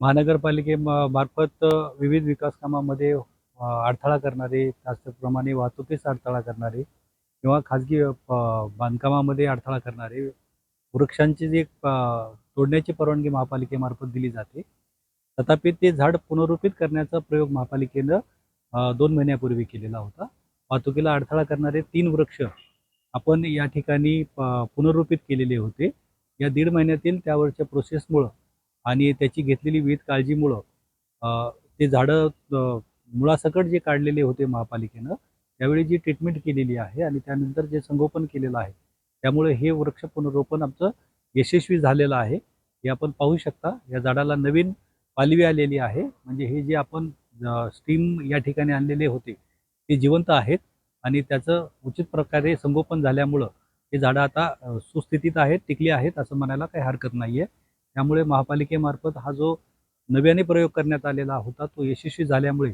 महानगरपालिके मार्फत विविध विकास कामामध्ये अडथळा करणारे त्याचप्रमाणे वाहतुकीस अडथळा करणारे किंवा खाजगी बांधकामामध्ये अडथळा करणारे वृक्षांची जी तोडण्याची परवानगी महापालिकेमार्फत दिली जाते. तथापि ते झाड पुनरुपित करण्याचा प्रयोग महापालिकेनं दोन महिन्यापूर्वी केलेला होता. वाहतुकीला अडथळा करणारे तीन वृक्ष आपण या ठिकाणी पुनरुपित केलेले होते. या दीड महिन्यातील त्यावरच्या प्रोसेसमुळं आणि त्याची घेतलेली विविध काळजीमुळं ते झाडं मुळासकट जे काढलेले होते महापालिकेनं त्यावेळी जी ट्रीटमेंट केलेली आहे आणि त्यानंतर जे संगोपन केलेलं आहे त्यामुळे हे वृक्ष पुनरोपण आमचं यशस्वी झालेलं आहे. हे आपण पाहू शकता या झाडाला नवीन पालवी आलेली आहे. म्हणजे हे जे आपण स्टीम या ठिकाणी आणलेले होते ते जिवंत आहेत आणि त्याचं उचित प्रकारे संगोपन झाल्यामुळं हे झाडं आता सुस्थितीत आहेत टिकली आहेत असं म्हणायला काही हरकत नाही आहे त्यामुळे महापालिकेमार्फत हा जो नव्याने प्रयोग करण्यात आलेला होता तो यशस्वी झाल्यामुळे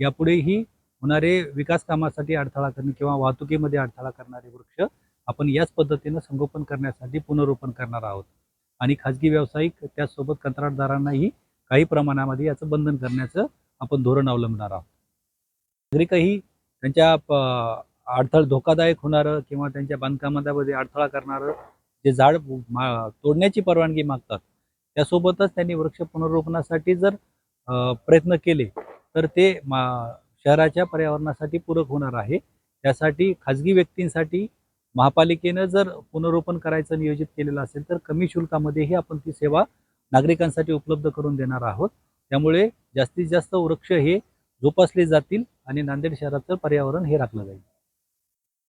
यापुढेही होणारे विकास कामासाठी अडथळा करणे किंवा वाहतुकीमध्ये अडथळा करणारे वृक्ष आपण याच पद्धतीनं संगोपन करण्यासाठी पुनरोपण करणार आहोत. आणि खाजगी व्यावसायिक त्याचसोबत कंत्राटदारांनाही काही प्रमाणामध्ये याचं बंधन करण्याचं आपण धोरण अवलंबणार आहोत. नागरिकही त्यांच्या अडथळ धोकादायक होणारं किंवा त्यांच्या बांधकामामध्ये अडथळा करणारं जे झाड मा- तोडण्याची परवानगी मागतात त्यासोबतच त्यांनी वृक्ष पुनरोपणासाठी जर प्रयत्न केले तर ते मा शहराच्या पर्यावरणासाठी पूरक होणार आहे. त्यासाठी खाजगी व्यक्तींसाठी महापालिकेनं जर पुनरोपण करायचं नियोजित केलेलं असेल तर कमी शुल्कामध्येही आपण ती सेवा नागरिकांसाठी उपलब्ध करून देणार आहोत. त्यामुळे जास्तीत जास्त वृक्ष हे जोपासले जातील आणि नांदेड शहराचं पर्यावरण हे राखलं जाईल.